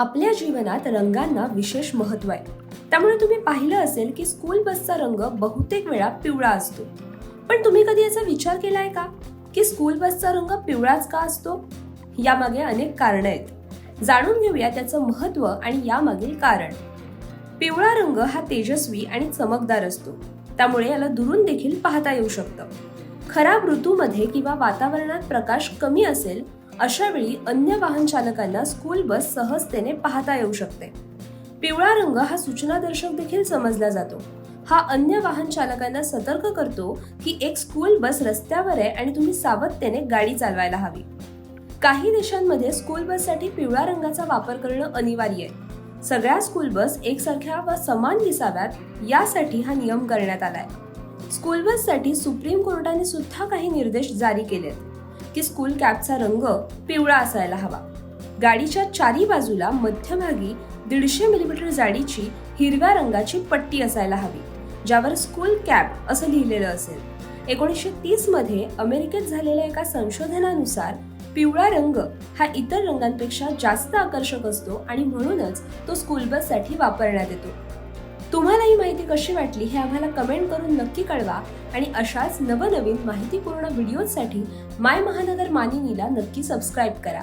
आपल्या जीवनात रंगांना विशेष महत्त्व आहे. त्यामुळे तुम्ही पाहिलं असेल की स्कूल बसचा रंग बहुतेक वेळा पिवळा असतो. पण तुम्ही कधी याचा विचार केलाय का? की स्कूल बसचा रंग पिवळाच का असतो? यामागे अनेक कारण आहेत. जाणून घेऊया त्याचं महत्त्व आणि यामागील कारण. पिवळा रंग हा तेजस्वी आणि चमकदार असतो. त्यामुळे याला दुरून देखील पाहता येऊ शकतं. खराब ऋतूमध्ये किंवा वातावरणात प्रकाश कमी असेल अशावेळी अन्य वाहन चालकांना स्कूल बस सहजतेने पाहता येऊ शकते. पिवळा रंग हा सूचनादर्शक देखील समजला जातो. हा अन्य वाहन चालकांना सतर्क करतो की एक स्कूल बस रस्त्यावर आहे आणि तुम्ही सावधतेने गाडी चालवायला हवी. काही देशांमध्ये स्कूल बससाठी पिवळ्या रंगाचा वापर करणं अनिवार्य आहे. सगळ्या स्कूल बस एकसारख्या व समान दिसाव्यात यासाठी हा नियम करण्यात आलाय. स्कूल बससाठी सुप्रीम कोर्टाने सुद्धा काही निर्देश जारी केलेत. की स्कूल कॅबचा रंग पिवळा असायला हवा. गाडीच्या चारी बाजूला मध्यभागी दीडशे मिलीमीटर जाडीची हिरव्या रंगाची पट्टी असायला हवी ज्यावर स्कूल कॅब असं लिहिलेलं असेल. एकोणीसशे तीसमध्ये अमेरिकेत झालेल्या एका संशोधनानुसार पिवळा रंग हा इतर रंगांपेक्षा जास्त आकर्षक असतो आणि म्हणूनच तो स्कूल बससाठी वापरण्यात येतो. माहिती कशी वाटली हे आम्हाला कमेंट करून नक्की कळवा. आणि अशाच नवनवीन माहितीपूर्ण व्हिडिओसाठी माय महानगर मानिनीला नक्की सबस्क्राईब करा.